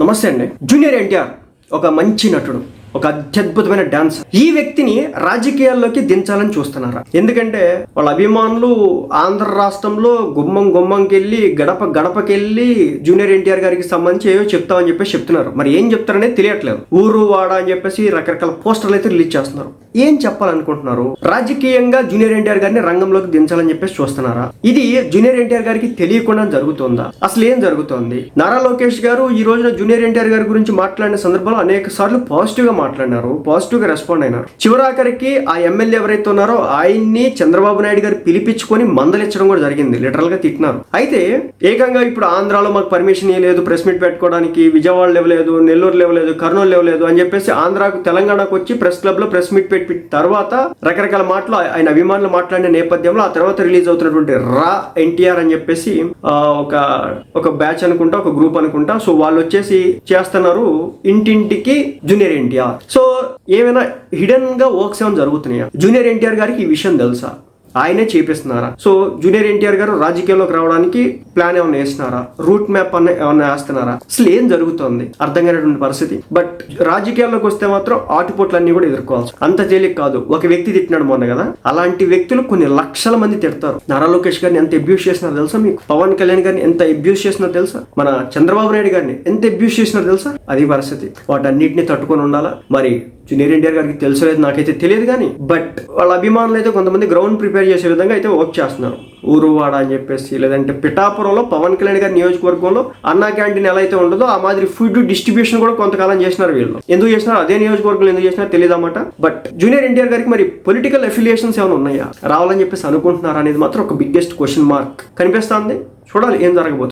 నమస్తే అండి. జూనియర్ ఎన్టీఆర్ ఒక మంచి నటుడు. ఒక అత్యద్భుతమైన డాన్స్. ఈ వ్యక్తిని రాజకీయాల్లోకి దించాలని చూస్తున్నారా? ఎందుకంటే వాళ్ళ అభిమానులు ఆంధ్ర రాష్ట్రంలో గుమ్మం గుమ్మంకెళ్ళి గడప గడపకెళ్ళి జూనియర్ ఎన్టీఆర్ గారికి సంబంధించి ఏవో చెప్తామని చెప్పేసి చెప్తున్నారు. మరి ఏం చెప్తారనేది తెలియట్లేదు. ఊరు వాడ అని చెప్పేసి రకరకాల పోస్టర్లు అయితే రిలీజ్ చేస్తున్నారు. ఏం చెప్పాలనుకుంటున్నారు? రాజకీయంగా జూనియర్ ఎన్టీఆర్ గారిని రంగంలోకి దించాలని చెప్పేసి చూస్తున్నారా? ఇది జూనియర్ ఎన్టీఆర్ గారికి తెలియకుండా జరుగుతుందా? అసలు ఏం జరుగుతోంది? నారా లోకేష్ గారు ఈ రోజున జూనియర్ ఎన్టీఆర్ గారి గురించి మాట్లాడిన సందర్భంలో అనేక సార్లు పాజిటివ్గా మాట్లాడినారు పాజిటివ్గా రెస్పాండ్ అయినారు. చివరాఖరికి ఆ ఎమ్మెల్యే ఎవరైతే ఉన్నారో ఆయన్ని చంద్రబాబు నాయుడు గారు పిలిపించుకొని మందలిచ్చడం కూడా జరిగింది లిటరల్గా తిట్టినారు. అయితే ఏకంగా ఇప్పుడు ఆంధ్రాలో మాకు పర్మిషన్ ఇవ్వలేదు ప్రెస్ మీట్ పెట్టుకోవడానికి విజయవాడ ఇవ్వలేదు నెల్లూరు ఇవ్వలేదు కర్నూలు ఇవ్వలేదు అని చెప్పేసి ఆంధ్రాకు తెలంగాణకు వచ్చి ప్రెస్ క్లబ్లో ప్రెస్ మీట్ పెట్టి తర్వాత రకరకాల మాటలు ఆయన అభిమానులు మాట్లాడిన నేపథ్యంలో ఆ తర్వాత రిలీజ్ అవుతున్నటువంటి రా ఎన్టీఆర్ అని చెప్పేసి ఒక ఒక బ్యాచ్ అనుకుంటా ఒక గ్రూప్ అనుకుంటా. సో వాళ్ళు వచ్చేసి చేస్తున్నారు ఇంటింటికి జూనియర్ ఎన్టీఆర్. సో ఏమైనా హిడెన్గా వర్క్స్ ఏమైనా జరుగుతున్నాయా? జూనియర్ ఎన్టీఆర్ గారికి ఈ విషయం తెలుసా? ఆయనే చేపిస్తున్నారా? సో జూనియర్ ఎన్టీఆర్ గారు రాజకీయాల్లోకి రావడానికి ప్లాన్ ఏమైనా వేస్తున్నారా రూట్ మ్యాప్ అన్న ఏమైనా వేస్తున్నారా? అసలు ఏం జరుగుతోంది? అర్థం కానటువంటి పరిస్థితి. బట్ రాజకీయాల్లోకి వస్తే మాత్రం ఆటుపోట్లన్నీ కూడా ఎదుర్కోవాల్సి అంత తేలిక కాదు. ఒక వ్యక్తి తిట్టినాడు మొన్న కదా. అలాంటి వ్యక్తులు కొన్ని లక్షల మంది తిడతారు. నారా లోకేష్ గారిని ఎంత అబ్యూస్ చేసినారో తెలుసా మీకు? పవన్ కళ్యాణ్ గారిని ఎంత అబ్యూస్ చేసినారో తెలుసా? మన చంద్రబాబు నాయుడు గారిని ఎంత అబ్యూస్ చేసినారో తెలుసా? అది పరిస్థితి. వాటన్నిటిని తట్టుకొని ఉండాలా? మరి జూనియర్ ఎన్టీఆర్ గారికి తెలుసలేదు నాకైతే తెలియదు కానీ బట్ వాళ్ళ అభిమానులు అయితే కొంతమంది గ్రౌండ్ ప్రిపేర్ చేసే విధంగా అయితే వర్క్ చేస్తున్నారు. ఊరువాడ అని చెప్పేసి లేదంటే పిఠాపురంలో పవన్ కళ్యాణ్ గారి నియోజకవర్గంలో అన్నా క్యాంటీన్ ఎలా అయితే ఉండదో ఆ మాదిరి ఫుడ్ డిస్ట్రిబ్యూషన్ కూడా కొంతకాలం చేసినారు వీళ్ళు. ఎందుకు చేసినారు? అదే నియోజకవర్గంలో ఎందుకు చేసినా తెలియదు అన్నమాట. బట్ జూనియర్ ఎన్టీఆర్ గారికి మరి పొలిటికల్ అఫిలియేషన్స్ ఏమైనా ఉన్నాయా? రావాలని చెప్పేసి అనుకుంటున్నారా అనేది మాత్రం ఒక బిగ్గెస్ట్ క్వశ్చన్ మార్క్ కనిపిస్తుంది? చూడాలి ఏం జరగబోతుంది.